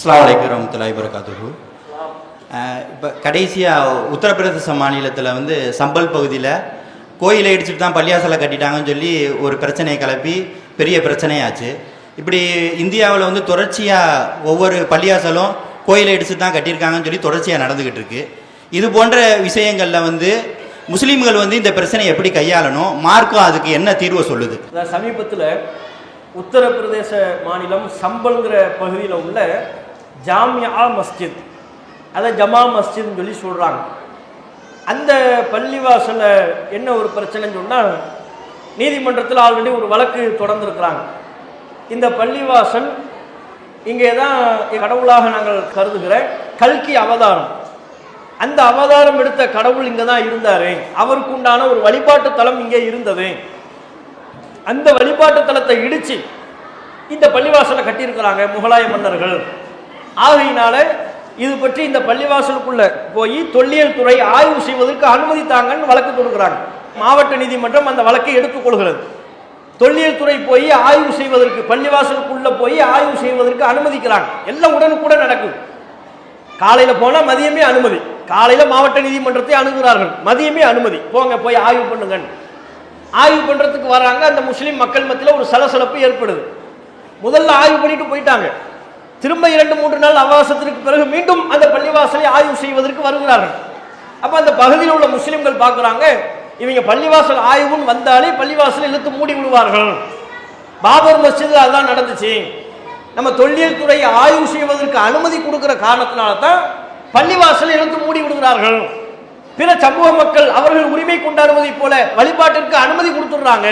அஸ்லாம் வலைக்கம் வரமத்துல்லாஹி வரகாத்துஹு இப்போ கடைசியாக உத்தரப்பிரதேச மாநிலத்தில் வந்து சம்பல் பகுதியில் கோயிலை இடிச்சுட்டு தான் பள்ளியாசலை கட்டிட்டாங்கன்னு சொல்லி ஒரு பிரச்சனையை கிளப்பி பெரிய பிரச்சனையாச்சு. இப்படி இந்தியாவில் வந்து தொடர்ச்சியாக ஒவ்வொரு பள்ளியாசலும் கோயிலை இடிச்சுட்டு தான் கட்டியிருக்காங்கன்னு சொல்லி தொடர்ச்சியாக நடந்துக்கிட்டு இருக்கு. இது போன்ற விஷயங்களில் வந்து முஸ்லீம்கள் வந்து இந்த பிரச்சனையை எப்படி கையாளணும்? மார்க்கம் அதுக்கு என்ன தீர்வை சொல்லுது? அதாவது சமீபத்தில் உத்தரப்பிரதேச மாநிலம் சம்பல்ங்கிற பகுதியில் உள்ள ஜாமியா மஸ்ஜித். அதை ஜமா மஸ்ஜித்னு சொல்லி சொல்கிறாங்க அந்த பள்ளிவாசலில் என்ன ஒரு பிரச்சனைன்னு சொன்னால் நீதிமன்றத்தில் ஆல்ரெடி ஒரு வழக்கு தொடர்ந்துருக்கிறாங்க. இந்த பள்ளிவாசல் இங்கே தான் கடவுளாக நாங்கள் கருதுகிற கல்கி அவதாரம். அந்த அவதாரம் எடுத்த கடவுள் இங்கே தான் இருந்தார். அவருக்கு உண்டான ஒரு வழிபாட்டு தலம் இங்கே இருந்தது. அந்த வழிபாட்டு தலத்தை இடித்து இந்த பள்ளிவாசலை கட்டியிருக்கிறாங்க முகலாய மன்னர்கள். ஆகையினால இது பற்றி இந்த பள்ளிவாசலுக்குள்ள போய் தொல்லியல் துறை ஆய்வு செய்வதற்கு அனுமதி தாங்கன்னு வழக்கு தொடுக்கிறாங்க. மாவட்ட நீதிமன்றம் அந்த வழக்கை எடுத்துக்கொள்கிறது தொல்லியல் துறை போய் ஆய்வு செய்வதற்கு பள்ளிவாசலுக்குள்ள போய் ஆய்வு செய்வதற்கு அனுமதிக்கிறாங்க. எல்லாம் உடனுக்குடன் நடக்குது. காலையில் போனால் மதியமே அனுமதி. காலையில் மாவட்ட நீதிமன்றத்தை அணுகிறார்கள் மதியமே அனுமதி. போங்க போய் ஆய்வு பண்ணுங்க ஆய்வு பண்ணுறதுக்கு வராங்க. அந்த முஸ்லீம் மக்கள் மத்தியில் ஒரு சலசலப்பு ஏற்படுது. முதல்ல ஆய்வு பண்ணிட்டு போயிட்டாங்க. திரும்ப இரண்டு மூன்று நாள் அவகாசத்திற்கு பிறகு மீண்டும் அந்த பள்ளிவாசலை ஆய்வு செய்வதற்கு வருகிறார்கள். அப்ப அந்த பகுதியில் உள்ள முஸ்லிம்கள் பார்க்குறாங்க இவங்க பள்ளிவாசல் ஆய்வுன்னு வந்தாலே பள்ளிவாசலை இழுத்து மூடி விடுவார்கள். பாபர் மஸ்ஜிதில் அதுதான் நடந்துச்சு. நம்ம தொல்லியல் துறையை ஆய்வு செய்வதற்கு அனுமதி கொடுக்கிற காரணத்தினால தான் பள்ளிவாசலை இழுத்து மூடி விடுகிறார்கள். பிற சமூக மக்கள் அவர்கள் உரிமை கொண்டாடுவதைப் போல வழிபாட்டிற்கு அனுமதி கொடுத்துடுறாங்க.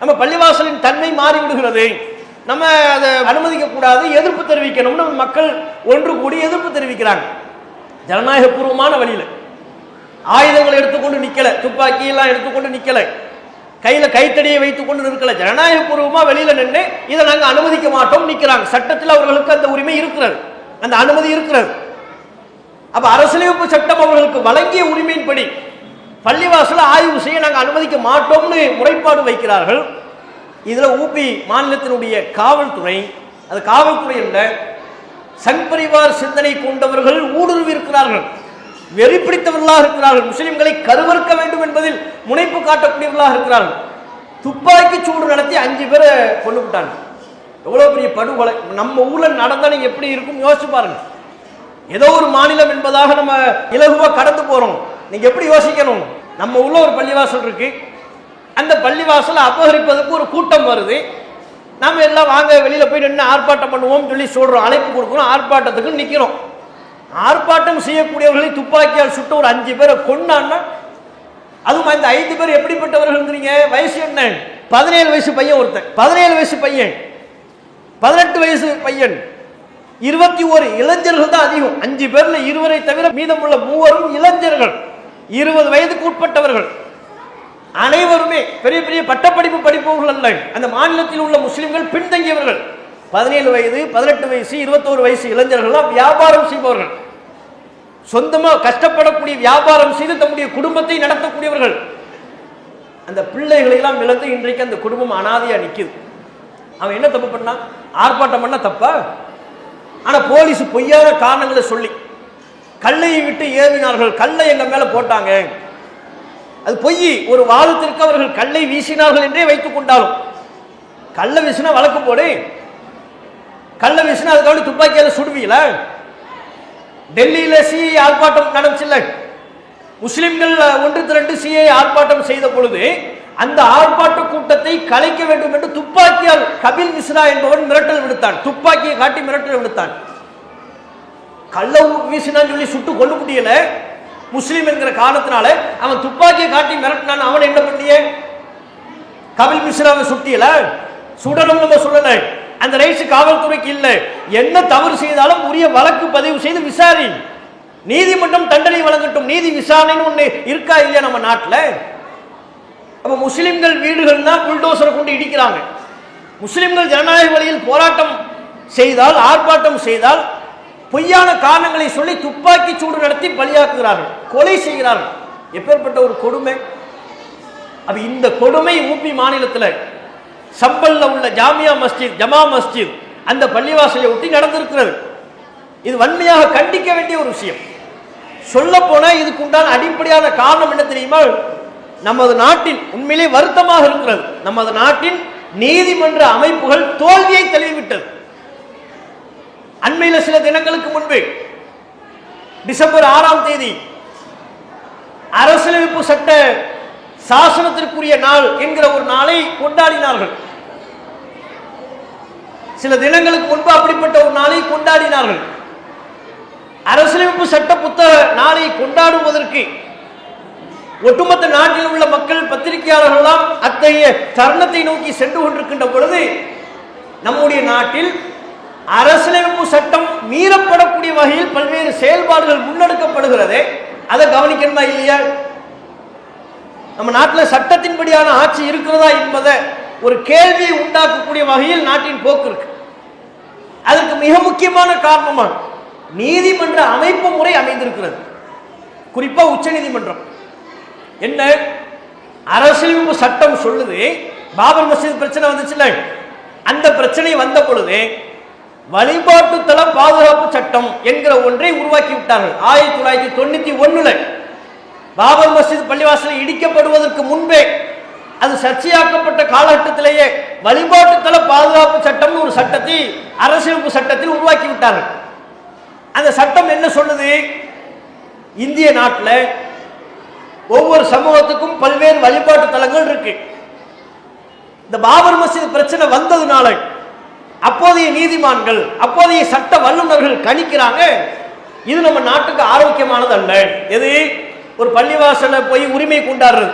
நம்ம பள்ளிவாசலின் தன்மை மாறிவிடுகிறது. நம்ம அதை அனுமதிக்க கூடாது எதிர்ப்பு தெரிவிக்கணும்னு மக்கள் ஒன்று கூடி எதிர்ப்பு தெரிவிக்கிறாங்க. ஜனநாயக பூர்வமான வழியில். ஆயுதங்களை எடுத்துக்கொண்டு நிக்கல துப்பாக்கி எல்லாம் எடுத்துக்கொண்டு நிக்கல. கையில கைத்தடியை வைத்துக்கொண்டு நிற்கல. ஜனநாயக பூர்வமா வெளியில நின்று இதை நாங்கள் அனுமதிக்க மாட்டோம் நிக்கிறாங்க. சட்டத்தில் அவர்களுக்கு அந்த உரிமை இருக்கிறது. அந்த அனுமதி இருக்கிறது. அப்ப அரசியலமைப்பு சட்டம் அவர்களுக்கு வழங்கிய உரிமையின்படி பள்ளிவாசல ஆய்வு செய்ய நாங்கள் அனுமதிக்க மாட்டோம்னு முறைப்பாடு வைக்கிறார்கள். இதில் ஊபி மாநிலத்தினுடைய காவல்துறை அது காவல்துறை அல்ல சங்பரிவார் சிந்தனை கொண்டவர்கள் ஊடுருவி இருக்கிறார்கள் வெறி பிடித்தவர்களாக இருக்கிறார்கள். முஸ்லிம்களை கருவறுக்க வேண்டும் என்பதில் முனைப்பு காட்டக்கூடியவர்களாக இருக்கிறார்கள். துப்பாக்கி சூடு நடத்தி அஞ்சு பேரை கொண்டு விட்டாங்க. எவ்வளோ பெரிய படுகொலை. நம்ம ஊரில் நடந்தால் நீங்கள் எப்படி இருக்கும் யோசிச்சு பாருங்க. ஏதோ ஒரு மாநிலம் என்பதாக நம்ம இலகுவாக கடந்து போகிறோம் நீங்கள் எப்படி யோசிக்கணும்? நம்ம உள்ள ஒரு பள்ளிவாசல் இருக்குது அந்த பள்ளிவாசலை அபகரிப்பதற்கு ஒரு கூட்டம் வருது. நம்ம எல்லாம் வாங்க வெளியில் போய் நின்று ஆர்ப்பாட்டம் பண்ணுவோம்னு சொல்லி சொல்கிறோம் அழைப்பு கொடுக்குறோம் ஆர்ப்பாட்டத்துக்கு நிற்கிறோம் ஆர்ப்பாட்டம் செய்யக்கூடியவர்களை துப்பாக்கியால் சுட்ட ஒரு அஞ்சு பேரை கொண்டான்னா அதுவும் அந்த ஐந்து பேர் எப்படிப்பட்டவர்கள்ங்கிறீங்க? வயசு என்ன? பதினேழு வயசு பையன் ஒருத்தன். பதினேழு வயசு பையன். பதினெட்டு வயசு பையன். இருபத்தி ஒரு இளைஞர்கள் தான் அதிகம். அஞ்சு பேர்ல இருவரை தவிர மீதமுள்ள மூவரும் இளைஞர்கள். இருபது வயதுக்கு உட்பட்டவர்கள். அனைவருமே பெரிய பெரிய பட்டப்படிப்பு படிப்பவர்கள் அல்ல. அந்த மாநிலத்தில் உள்ள முஸ்லிம்கள் பின்தங்கியவர்கள். பதினேழு வயது பதினெட்டு வயசு இருபத்தோரு வயசு இளைஞர்கள்லாம் வியாபாரம் செய்பவர்கள். சொந்தமாக கஷ்டப்படக்கூடிய வியாபாரம் செய்து தம்முடைய குடும்பத்தை நடத்தக்கூடியவர்கள். அந்த பிள்ளைகளை எல்லாம் இழந்து இன்றைக்கு அந்த குடும்பம் அனாதையா நிற்கிது அவன் என்ன தப்பு பண்ணான்? ஆர்ப்பாட்டம் பண்ண தப்பா? ஆனால் போலீஸ் பொய்யான காரணங்களை சொல்லி கல்லையை விட்டு ஏவினார்கள். கல்லை எங்கள் மேலே போட்டாங்க? அது பொய். ஒரு வாதத்திற்கு அவர்கள் கல்லை வீசினார்கள் என்றே வைத்துக் கொண்டாலும். கல்லை வீசினா வழக்கு போடு. கல்லை வீசினா அதுக்காக துப்பாக்கியால சுடுவீங்களா? டெல்லியில சிஐ ஆர்ப்பாட்டம் நடந்துச்சுல்ல. முஸ்லிம்கள் ஒன்று திரண்டு சிஐ ஆர்ப்பாட்டம் செய்த பொழுது அந்த ஆர்ப்பாட்ட கூட்டத்தை கலைக்க வேண்டும் என்று துப்பாக்கியால் கபில் மிஸ்ரா என்பவன் மிரட்டல் விடுத்தான். துப்பாக்கியை காட்டி மிரட்டல் விடுத்தான். கள்ள வீசினான்னு சொல்லி சுட்டு கொள்ள முடியல. முஸ்லீம் என்கிற காரணத்தினால அவன் துப்பாக்கியை காட்டி மிரட்டினான். அவன் என்ன பண்ணியே? கபில் மிஸ்ராவை சுட்டியல? சுடணும் நம்ம சொல்லல. அந்த ரைட்ஸ் காவல்துறைக்கு இல்லை. என்ன தவறு செய்தாலும் உரிய வழக்கு பதிவு செய்து விசாரி நீதிமன்றம் தண்டனை வழங்கட்டும். நீதி விசாரணைன்னு ஒன்று இருக்கா இல்லையா நம்ம நாட்டில்? அப்போ முஸ்லிம்கள் வீடுகள் தான் புல்டோசரை கொண்டு இடிக்கிறாங்க. முஸ்லிம்கள் ஜனநாயக வழியில் போராட்டம் செய்தால் ஆர்ப்பாட்டம் செய்தால் பொய்யான காரணங்களை சொல்லி துப்பாக்கி சூடு நடத்தி பலியாக்குகிறார்கள் கொலை செய்கிறார்கள். எப்பேற்பட்ட ஒரு கொடுமை? அப்ப இந்த கொடுமை ஊபி மாநிலத்தில் சம்பல்ல உள்ள ஜாமியா மஸ்ஜித் ஜமா மஸ்ஜித் அந்த பள்ளிவாசலை ஒட்டி நடந்திருக்கிறது. இது வன்மையாக கண்டிக்க வேண்டிய ஒரு விஷயம். சொல்ல போனால் இதுக்கு உண்டான அடிப்படையான காரணம் என்ன தெரியுமா? நமது நாட்டின் உண்மையிலே வருத்தமாக இருக்கிறது. நமது நாட்டின் நீதிமன்ற அமைப்புகள் தோல்வியை தழுவிவிட்டது. அண்மையில் சில தினங்களுக்கு முன்பு டிசம்பர் ஆறாம் தேதி அரசியலமைப்பு சட்ட சாசனத்திற்குரிய நாள் என்கிற ஒரு நாளை கொண்டாடினார்கள். சில தினங்களுக்கு முன்பு அப்படிப்பட்ட ஒரு நாளை கொண்டாடினார்கள். அரசியலமைப்பு சட்ட புத்தக நாளை கொண்டாடுவதற்கு ஒட்டுமொத்த நாட்டில் உள்ள மக்கள் பத்திரிகையாளர்களெல்லாம் அத்தகைய தருணத்தை நோக்கி சென்று கொண்டிருக்கின்ற பொழுது நம்முடைய நாட்டில் அரசியலமைப்பு சட்டம் மீறப்படக்கூடிய வகையில் பல்வேறு செயல்பாடுகள் முன்னெடுக்கப்படுகிறது அதை கவனிக்கணுமா இல்லையா? நம்ம நாட்டில் சட்டத்தின்படியான ஆட்சி இருக்கிறதா என்பதை ஒரு கேள்வியை உண்டாக்கக்கூடிய வகையில் நாட்டின் போக்கு இருக்கு. அதற்கு மிக முக்கியமான காரணமாக நீதிமன்ற அமைப்பு முறை அமைந்திருக்கிறது. குறிப்பாக உச்ச நீதிமன்றம். என்ன? அரசியலமைப்பு சட்டம் சொல்லுது பாபர் மசீத் பிரச்சனை வந்துச்சுல்ல அந்த பிரச்சனை வந்த பொழுது வழிபாட்டு தள பாதுகாப்பு சட்டம் என்கிற ஒன்றை உருவாக்கி விட்டார்கள் ஆயிரத்தி தொள்ளாயிரத்தி தொண்ணூத்தி ஒண்ணுல பாபர் மஸ்ஜித் பள்ளிவாசல் இடிக்கப்படுவதற்கு முன்பே அது சர்ச்சையாக்கப்பட்ட காலகட்டத்திலேயே வழிபாட்டு தள பாதுகாப்பு சட்டம்னு ஒரு சட்டத்தை அரசியலமைப்பு சட்டத்தில் உருவாக்கி விட்டார்கள் அந்த சட்டம் என்ன சொல்லுது? இந்திய நாட்டில் ஒவ்வொரு சமூகத்துக்கும் பல்வேறு வழிபாட்டு தலங்கள் இருக்கு. இந்த பாபர் மசீத் பிரச்சனை வந்ததுனால அப்போதைய நீதிமான்கள் அப்போதைய சட்ட வல்லுநர்கள் கணிக்கிறாங்க. இது நம்ம நாட்டுக்கு ஆரோக்கியமானது அல்ல எது? ஒரு பள்ளிவாசல போய் உரிமை கொண்டாடுறது.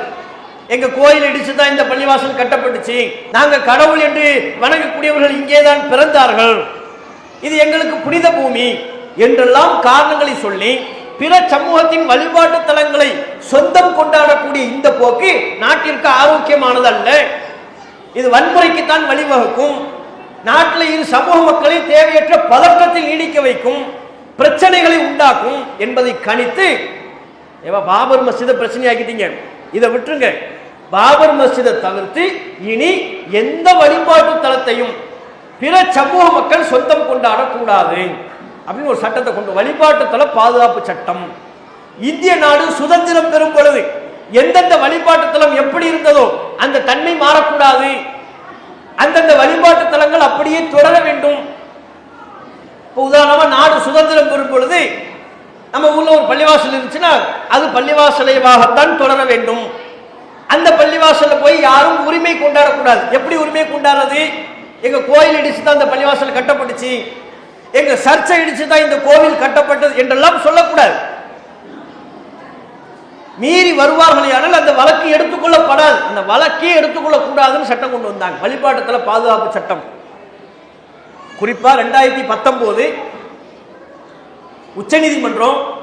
எங்க கோயில் இடிச்சு தான் இந்த பள்ளிவாசல் கட்டப்பட்டுச்சு. நாங்க கடவுள் என்று வணங்கக்கூடியவர்கள் இங்கே தான் பிறந்தார்கள். இது எங்களுக்கு புனித பூமி என்றெல்லாம் காரணங்களை சொல்லி பிற சமூகத்தின் வழிபாட்டு தலங்களை சொந்தம் கொண்டாடக்கூடிய இந்த போக்கு நாட்டிற்கு ஆரோக்கியமானது அல்ல இது வன்முறைக்குத்தான் வழிவகுக்கும். நாட்டில் இரு சமூக மக்களை தேவையற்ற பதற்றத்தில் நீடிக்க வைக்கும் பிரச்சனைகளை உண்டாக்கும் என்பதை கணித்து ஏவா பாபர் மஸ்ஜிதை பிரச்சனையாக்கிட்டீங்க. இதை விட்டுருங்க. பாபர் மஸ்ஜிதை தவிர்த்து இனி எந்த வழிபாட்டு தலத்தையும் பிற சமூக மக்கள் சொந்தம் கொண்டாடக்கூடாது அப்படின்னு ஒரு சட்டத்தை கொண்டு வழிபாட்டு தள பாதுகாப்பு சட்டம். இந்திய நாடு சுதந்திரம் பெறும் பொழுது எந்தெந்த வழிபாட்டு தளம் எப்படி இருந்ததோ அந்த தன்மை மாறக்கூடாது. அந்தந்த வழிபாட்டு தலங்கள் அப்படியே தொடர வேண்டும். இப்போ உதாரணமா நாடு சுதந்திரம் பெறும் பொழுது நம்ம ஊர்ல ஒரு பள்ளிவாசல் இருந்துச்சுன்னா அது பள்ளிவாசலைவாகத்தான் தொடர வேண்டும். அந்த பள்ளிவாசலில் போய் யாரும் உரிமை கொண்டாடக்கூடாது. எப்படி உரிமை கொண்டாடுறது? எங்க கோயில் இடிச்சு தான் அந்த பள்ளிவாசல் கட்டப்பட்டுச்சு. எங்க சர்ச்சை இடிச்சு தான் இந்த கோவில் கட்டப்பட்டது என்றெல்லாம் சொல்லக்கூடாது. மீறி வருவார்களே ஆனால் அந்த வழக்கு எடுத்துக்கொள்ளப்படாது. அந்த வழக்கே எடுத்துக்கொள்ளக்கூடாதுன்னு சட்டம் கொண்டு வந்தாங்க. வழிபாட்டுத்தல பாதுகாப்பு சட்டம். குறிப்பாக ரெண்டாயிரத்தி பத்தொம்போது உச்சநீதிமன்றம்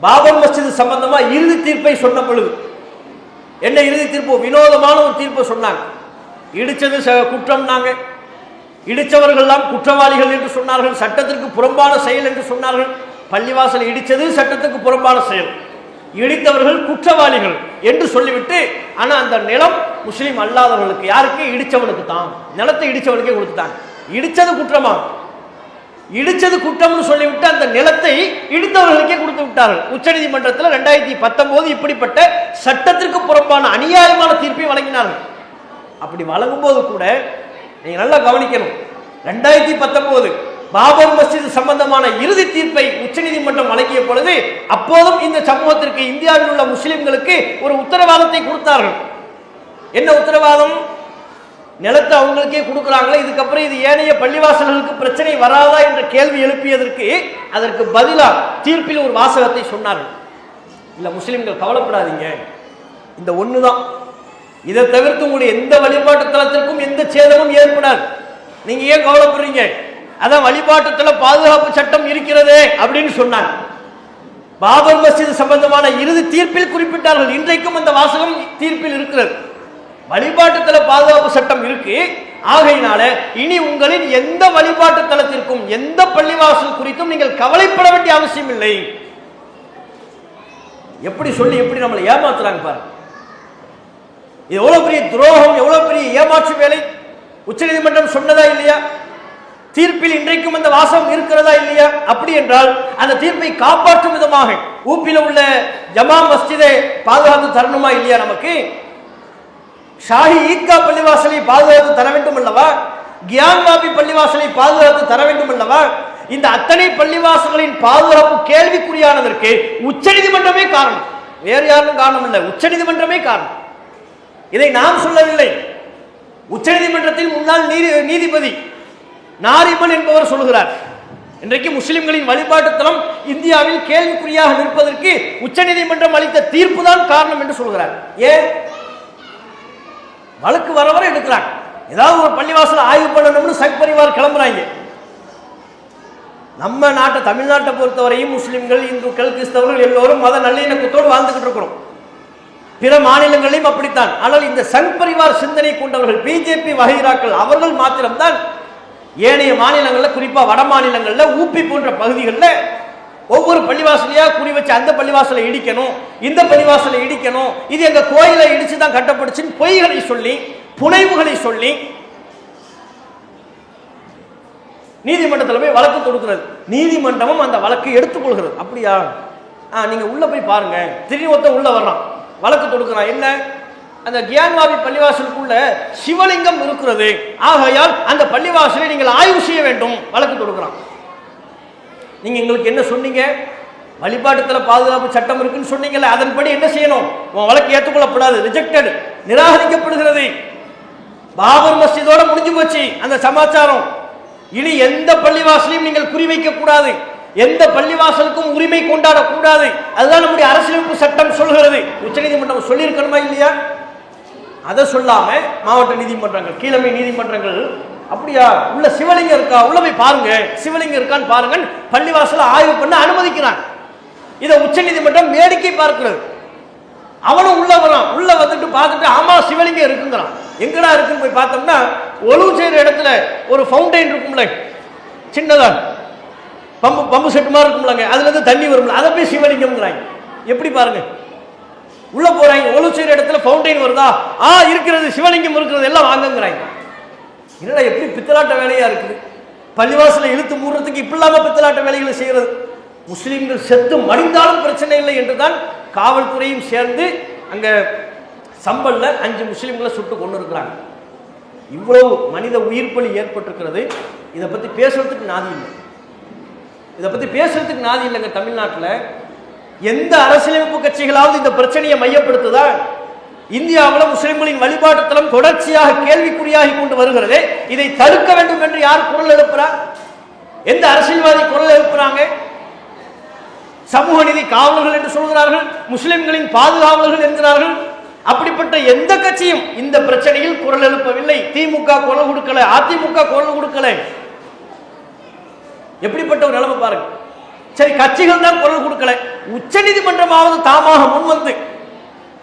பாபர் மஸ்ஜித் சம்பந்தமா இறுதி தீர்ப்பை சொன்ன பொழுது என்ன இறுதி தீர்ப்பு? வினோதமான ஒரு தீர்ப்பை சொன்னாங்க. இடிச்சது ச- குற்றம்னாங்க இடித்தவர்கள்லாம் குற்றவாளிகள் என்று சொன்னார்கள். சட்டத்திற்கு புறம்பான செயல் என்று சொன்னார்கள். பள்ளிவாசல் இடித்தது சட்டத்துக்கு புறம்பான செயல். இடித்தவர்கள் குற்றவாளிகள் என்று சொல்லிவிட்டு ஆனா அந்த நிலம் முஸ்லீம் அல்லாதவர்களுக்கு யாருக்கு? இடிச்சவனுக்கு தான். நிலத்தை இடிச்சவனுக்கே கொடுத்துட்டாங்க. இடிச்சது குற்றமா? இடிச்சது குற்றம்னு சொல்லிவிட்டு அந்த நிலத்தை இடித்தவர்களுக்கே கொடுத்து விட்டார்கள். உச்சநீதிமன்றத்தில் ரெண்டாயிரத்தி பத்தொன்பது இப்படிப்பட்ட சட்டத்திற்கு புறம்பான அநியாயமான தீர்ப்பை வழங்கினார்கள். அப்படி வழங்கும்போது கூட நீங்க நல்லா கவனிக்கணும். ரெண்டாயிரத்தி பத்தொன்பது பாபர் மஸ்ஜித் சம்பந்தமான இறுதி தீர்ப்பை உச்சநீதிமன்றம் வழங்கிய பொழுது அப்போதும் இந்த சமூகத்திற்கு இந்தியாவில் உள்ள முஸ்லிம்களுக்கு ஒரு உத்தரவாதத்தை கொடுத்தார்கள். என்ன உத்தரவாதம்? நிலத்தை அவங்களுக்கே கொடுக்குறாங்களே இதுக்கப்புறம் இது ஏனைய பள்ளிவாசல்களுக்கு பிரச்சனை வராதா என்ற கேள்வி எழுப்பியதற்கு அதற்கு பதிலாக தீர்ப்பில் ஒரு வாசகத்தை சொன்னார்கள். இல்லை முஸ்லிம்கள் கவலைப்படாதீங்க. இந்த ஒன்று தான் இதை தவிர்த்து உங்களுடைய எந்த வழிபாட்டு தளத்திற்கும் எந்த சேதமும் ஏற்படாது. நீங்கள் ஏன் கவலைப்படுறீங்க? அதான் வழிபாட்டு பாதுகாப்பு சட்டம் இருக்கிறதே அப்படின்னு சொன்னாங்க. பாபர் மஸ்ஜித் சம்பந்தமான இறுதி தீர்ப்பில் குறிப்பிட்டார்கள். இன்றைக்கும் அந்த வாசகம் தீர்ப்பில் இருக்கிறது. வழிபாட்டு தல பாதுகாப்பு சட்டம் இருக்கு. ஆகையினால இனி உங்களின் எந்த வழிபாட்டு தலத்திற்கும் எந்த பள்ளிவாசல் குறித்தும் நீங்கள் கவலைப்பட வேண்டிய அவசியம் இல்லை. எப்படி சொல்லி எப்படி நம்மளை ஏமாத்துறாங்க பாருங்க இது எவ்வளவு பெரிய துரோகம் எவ்வளவு பெரிய ஏமாற்று வேலை? உச்சநீதிமன்றம் சொன்னதா இல்லையா? தீர்ப்பில் இன்றைக்கும் அந்த வாசம் இருக்கிறதா இல்லையா? அப்படி என்றால் அந்த தீர்ப்பை காப்பாற்றும் விதமாக ஊப்பில உள்ள ஜமா மஸ்ஜிதை பாதுகாத்து தரணுமா இல்லையா நமக்கு? ஷாஹி ஈத்கா பள்ளிவாசலை பாதுகாத்து தர வேண்டும் அல்லவா? கியான்வாபி பள்ளிவாசலை பாதுகாத்து தர வேண்டும் அல்லவா? இந்த அத்தனை பள்ளிவாசல்களின் பாதுகாப்பு கேள்விக்குறியானதற்கு உச்சநீதிமன்றமே காரணம். வேறு யாரும் காரணம் இல்லை. உச்சநீதிமன்றமே காரணம். இதை நாம் சொல்லவில்லை. உச்சநீதிமன்றத்தின் முன்னாள் நீதி நீதிபதி நாரிமன் என்பவர் சொல்கிறார் இன்றைக்கு முஸ்லிம்களின் வழிபாட்டு தலம் இந்தியாவில் கேள்விக்குறியாக நிற்பதற்கு உச்சநீதிமன்றம் அளித்த தீர்ப்பு தான் காரணம் என்று சொல்கிறார். ஏன்? வழக்கு வர வர எடுக்கிறாங்க. ஏதாவது ஒரு பள்ளிவாசல் ஆய்வு பண்ணணும்னு சங் பரிவார் கிளம்புறாங்க. நம்ம நாட்டை தமிழ்நாட்டை பொறுத்தவரையும் முஸ்லிம்கள் இந்துக்கள் கிறிஸ்தவர்கள் எல்லோரும் மத நல்லிணக்கத்தோடு வாழ்ந்துகிட்டு இருக்கிறோம். பிற மாநிலங்களையும் அப்படித்தான். ஆனால் இந்த சங் பரிவார் சிந்தனை கொண்டவர்கள் பிஜேபி வகைராக்கள் அவர்கள் மாத்திரம்தான் ஏனைய மாநிலங்களில் குறிப்பாக வட மாநிலங்களில் ஊப்பி போன்ற பகுதிகளில் ஒவ்வொரு பள்ளிவாசலையாக குறி வச்சு அந்த பள்ளிவாசலை இடிக்கணும் இந்த பள்ளிவாசலை இடிக்கணும் இது எங்கள் கோயிலை இடிச்சு தான் கட்டப்படுச்சுன்னு பொய்களை சொல்லி புனைவுகளை சொல்லி நீதிமன்றத்தில் போய் வழக்கு தொடுக்கிறது. நீதிமன்றமும் அந்த வழக்கை எடுத்துக்கொள்கிறது. அப்படியா? ஆ நீங்கள் உள்ளே போய் பாருங்கள் திடீர்னு ஒருத்தன் உள்ளே வர்றான். வழக்கு தொடுக்கிறான். என்ன? அந்த கியான்வாபி பள்ளிவாசலுக்குள்ள சிவலிங்கம் இருக்கிறது. ஆகையால் அந்த பள்ளிவாசலை நீங்கள் ஆய்வு செய்ய வேண்டும். வழக்கு தொடுக்கிறான். நீங்க எங்களுக்கு என்ன சொன்னீங்க? வழிபாட்டுத்தல பாதுகாப்பு சட்டம் இருக்குன்னு சொன்னீங்கல்ல அதன்படி என்ன செய்யணும்? உன் வழக்கு ஏற்றுக்கொள்ளப்படாது. ரிஜெக்டட் நிராகரிக்கப்படுகிறது. பாபர் மஸ்ஜிதோட முடிஞ்சு போச்சு. அந்த சமாச்சாரம். இனி எந்த பள்ளிவாசலையும் நீங்கள் குறிவைக்க கூடாது எந்த பள்ளிவாசலுக்கும் உரிமை கொண்டாடக்கூடாது. அதுதான் நம்முடைய அரசியலமைப்பு சட்டம் சொல்கிறது. உச்சநீதிமன்றம் சொல்லியிருக்கணுமா இல்லையா? அதை சொல்லாம மாவட்ட நீதிமன்றங்கள் கீழமை நீதிமன்றங்கள் அப்படியா? உள்ள சிவலிங்கம் இருக்கா? உள்ள போய் பாருங்க. சிவலிங்கம் இருக்கான்னு பாருங்க பள்ளிவாசல ஆய்வு பண்ண அனுமதிக்கிறான் இதை உச்சநீதிமன்றம் வேடிக்கை பார்க்கிறது. அவனும் உள்ள வரான். உள்ள வந்துட்டு பார்த்துட்டு ஆமா சிவலிங்கம் இருக்குங்கிறான். எங்கடா இருக்குன்னு போய் பார்த்தோம்னா ஒழுவு செய்யற இடத்துல ஒரு ஃபவுண்டைன் இருக்கும்ல. சின்னதான் பம்பு பம்பு செட்டு மாதிரி இருக்கும்லங்க. அதுல இருந்து தண்ணி வரும்ல. அதை போய் சிவலிங்கம்ங்கிறாங்க. எப்படி பாருங்க? உள்ள போறாங்க. ஒழு செய்யற இடத்துல ஃபவுண்டைன் வருதா? ஆ இருக்கிறது. சிவலிங்கம் இருக்கிறது. எல்லாம் வாங்கங்கிறாங்க. என்னடா எப்படி பித்தலாட்ட வேலையா இருக்குது? பள்ளிவாசலை இழுத்து மூடுறதுக்கு இப்படிலாம பித்தலாட்ட வேலைகளை செய்கிறது முஸ்லீம்கள் செத்து மடிந்தாலும் பிரச்சனை இல்லை என்று தான் காவல்துறையும் சேர்ந்து அங்க சம்பல்ல அஞ்சு முஸ்லீம்களை சுட்டு கொண்டு இருக்கிறாங்க இவ்வளவு மனித உயிர் பலி ஏற்பட்டிருக்கிறது. இதை பத்தி பேசுறதுக்கு நாதி இல்லை. இதை பத்தி பேசுறதுக்கு நாதி இல்லைங்க தமிழ்நாட்டில். எந்த அரசியலமைப்பு கட்சிகளாவது இந்த பிரச்சனையை மையப்படுத்துதான் இந்தியாவிலும் முஸ்லிம்களின் வழிபாட்டுத்தலம் தொடர்ச்சியாக கேள்விக்குறியாகி கொண்டு வருகிறது. இதை தடுக்க வேண்டும் என்று யார் குரல் எழுப்புறார் எந்த அரசியல்வாதி குரல் எழுப்புறாங்க? சமூக நிதி காவலர்கள் என்று சொல்கிறார்கள் முஸ்லிம்களின் பாதுகாவலர்கள் என்கிறார்கள். அப்படிப்பட்ட எந்த கட்சியும் இந்த பிரச்சனையில் குரல் எழுப்பவில்லை. திமுக குரல் கொடுக்கல அதிமுக குரல் கொடுக்கல. எப்படிப்பட்ட ஒரு நிலைமை பாருங்க. சரி கட்சிகள் தான் குரல் கொடுக்கல. உச்ச நீதிமன்றமாவது தாமாக முன்வந்து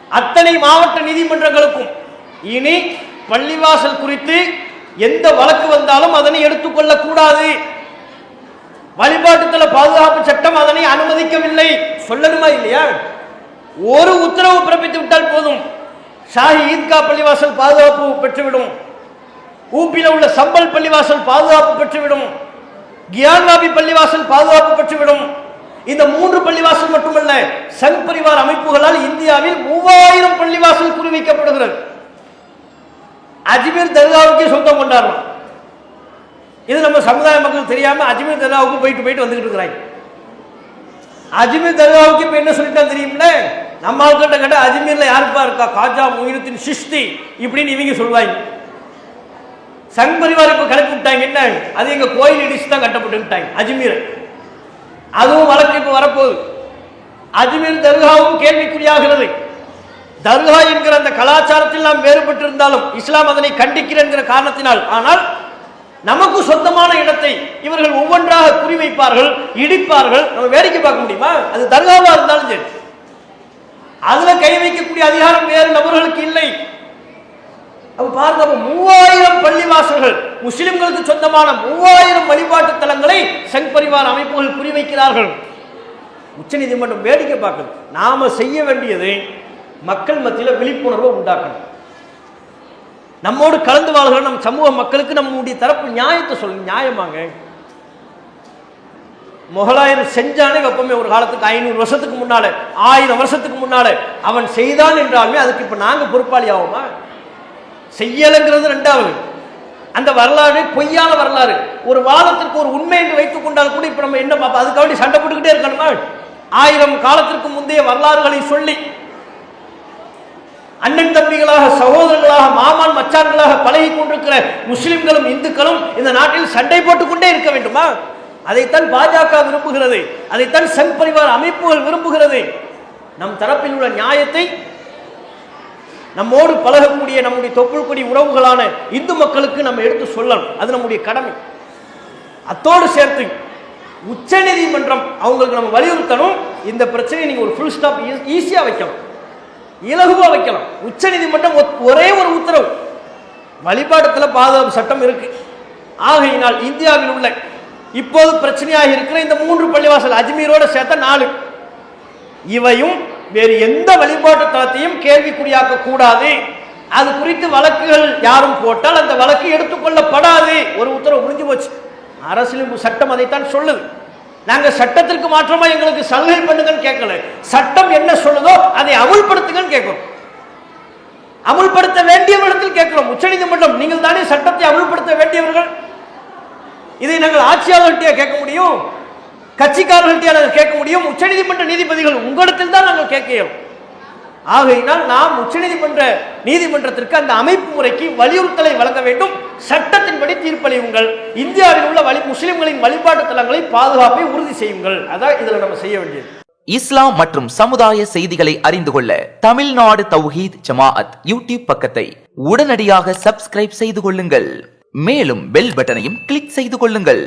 அத்தனை மாவட்ட நீதிமன்றங்களுக்கும் இனி பள்ளிவாசல் குறித்து எந்த வழக்கு வந்தாலும் அதனை எடுத்துக்கொள்ள கூடாது வழிபாட்டுத்தல பாதுகாப்பு சட்டம் அதனை அனுமதிக்கவில்லை. சொல்லணுமா இல்லையா? ஒரு உத்தரவு பிறப்பித்து விட்டால் போதும். ஷாஹி ஈத்கா பள்ளிவாசல் பாதுகாப்பு பெற்றுவிடும். ஊப்பில உள்ள சம்பல் பள்ளிவாசல் பாதுகாப்பு பெற்றுவிடும். கியான்வாபி பள்ளிவாசல் பாதுகாப்பு பெற்றுவிடும். இந்த மூன்று பள்ளிவாசல் மட்டுமல்ல சங் பரிவார் அமைப்புகளால் இந்தியாவில் மூவாயிரம் பள்ளிவாசல் குறிவைக்கப்படுகிறது. அஜ்மீர் தர்காவுக்கே சொந்தம் கொண்டாடுறோம். இது நம்ம சமுதாய மக்கள் தெரியாம அஜ்மீர் தர்காவுக்கு போயிட்டு போயிட்டு வந்துகிட்டு இருக்கிறாங்க. அஜ்மீர் தர்காவுக்கு இப்ப என்ன சொல்லிட்டா தெரியும்ல? நம்ம கிட்ட கேட்ட அஜ்மீர்ல யாருப்பா இருக்கா? காஜா முயினத்தின் சிஷ்டி இப்படின்னு இவங்க சொல்லுவாங்க. சங் பரிவார் இப்ப கிளப்பி விட்டாங்க என்ன? அது எங்க கோயில் இடிச்சு தான் கட்டப்பட்டுட்டாங்க அஜ்மீர். அதுவும் வழக்கு இப்போ வரப்போகுது. அஜ்மீர் தர்காவும் கேள்விக்குறியாகிறது. தர்கா என்கிற அந்த கலாச்சாரத்தில் நாம் வேறுபட்டிருந்தாலும் இஸ்லாம் அதனை கண்டிக்கிறேன் என்கிற காரணத்தினால் ஆனால் நமக்கு சொந்தமான இடத்தை இவர்கள் ஒவ்வொன்றாக குறிவைப்பார்கள் இடிப்பார்கள். நம்ம வேடிக்கை பார்க்க முடியுமா? அது தர்காவா இருந்தாலும் சரி. அதுல கை வைக்கக்கூடிய அதிகாரம் வேறு நபர்களுக்கு இல்லை. அப்ப பாருங்க மூவாயிரம் பள்ளிவாசல்கள் முஸ்லிம்களுக்கு சொந்தமான மூவாயிரம் வழிபாட்டு தலங்களை சங் பரிவார் அமைப்புகள் குறிவைக்கிறார்கள் உச்சநீதிமன்றம் வேடிக்கை பார்க்கணும் நாம செய்ய வேண்டியது மக்கள் மத்தியில் விழிப்புணர்வை உண்டாக்கணும். நம்மோடு கலந்து வாழ்கிற நம் சமூக மக்களுக்கு நம்முடைய தரப்பு நியாயத்தை சொல்லணும் நியாயமாங்க. முகலாயர் செஞ்சானே வெப்பமே ஒரு காலத்துக்கு ஐநூறு வருஷத்துக்கு முன்னால ஆயிரம் வருஷத்துக்கு முன்னால அவன் செய்தான் என்றாலுமே அதுக்கு இப்ப நாங்க பொறுப்பாளி ஆகுமா செய்யலைங்கிறது ரெண்டாவது. அந்த வரலாறு பொய்யான வரலாறு. ஒரு வாதத்திற்கு ஒரு உண்மை என்று வைத்துக் கொண்டால் கூட இப்ப நம்ம என்ன பார்ப்போம்? அதுக்காக சண்டை போட்டுக்கிட்டே இருக்கணுமா? ஆயிரம் காலத்திற்கு முந்தைய வரலாறுகளை சொல்லி அண்ணன் தம்பிகளாக சகோதரர்களாக மாமான் மச்சான்களாக பழகி கொண்டிருக்கிற முஸ்லிம்களும் இந்துக்களும் இந்த நாட்டில் சண்டை போட்டுக்கொண்டே இருக்க வேண்டுமா? அதைத்தான் பாஜக விரும்புகிறது. அதைத்தான் சங் பரிவார் அமைப்புகள் விரும்புகிறது. நம் தரப்பில் உள்ள நியாயத்தை நம்மோடு பழகக்கூடிய நம்முடைய தொப்புள் கொடி உறவுகளான இந்து மக்களுக்கு நம்ம எடுத்து சொல்லணும். அது நம்முடைய கடமை. அத்தோடு சேர்த்து உச்ச நீதிமன்றம் அவங்களுக்கு நம்ம வலியுறுத்தணும். இந்த பிரச்சனையை நீங்க ஒரு ஃபுல் ஸ்டாப் ஈஸியா வைக்கலாம் இலகுவா வைக்கலாம் உச்ச நீதிமன்றம் ஒரே ஒரு உத்தரவு. வழிபாட்டத்தில் பாதுகாப்பு சட்டம் இருக்கு. ஆகையினால் இந்தியாவில் உள்ள இப்போது பிரச்சனையாக இருக்கிற இந்த மூன்று பள்ளிவாசல் அஜ்மீரோட சேர்த்த நாலு. இவையும் வேறு எந்த வழிபாட்டு தளத்தையும் கேள்விக்குறியாக்க கூடாது. அது குறித்து வழக்குகள் யாரும் போட்டால் அந்த வழக்கு எடுத்துக்கொள்ளப்படாது. ஒரு உத்தரவு முடிஞ்சு போச்சு. அரசியல் சட்டம் அதைத்தான் சொல்லுது. நாங்கள் சட்டத்திற்கு மாற்றமா எங்களுக்கு சலுகை பண்ணுங்கன்னு கேட்கல. சட்டம் என்ன சொல்லுதோ அதை அமுல்படுத்துங்கன்னு கேட்கிறோம். அமுல்படுத்த வேண்டியவர்களிடத்தில் கேட்கிறோம். உச்சநீதிமன்றம் நீங்கள் தானே சட்டத்தை அமுல்படுத்த வேண்டியவர்கள்? இதை நாங்கள் ஆட்சியாளர்கிட்டயே கேட்க முடியும். கட்சிக்காரர்கள்ட்டே நாங்கள் கேட்க முடியும். உச்சநீதிமன்ற நீதிபதிகள் உங்களிடத்தில் தான் நாங்கள் கேட்க இயலும். ஆகையினால் நாம் உச்சநீதிமன்ற நீதிமன்றத்திற்கு அந்த அமைப்பு முறைக்கு வலியுறுத்தலை வழங்க வேண்டும். சட்டத்தின்படி தீர்ப்பளியுங்கள். இந்தியாவில் உள்ள வழி முஸ்லிம்களின் வழிபாட்டு தலங்களை பாதுகாப்பை உறுதி செய்யுங்கள். அதான் இதுல நம்ம செய்ய வேண்டியது. இஸ்லாம் மற்றும் சமுதாய செய்திகளை அறிந்து கொள்ள தமிழ்நாடு தௌஹீத் ஜமாஅத் யூடியூப் பக்கத்தை உடனடியாக சப்ஸ்கிரைப் செய்து கொள்ளுங்கள். மேலும் பெல் பட்டனையும் கிளிக் செய்து கொள்ளுங்கள்.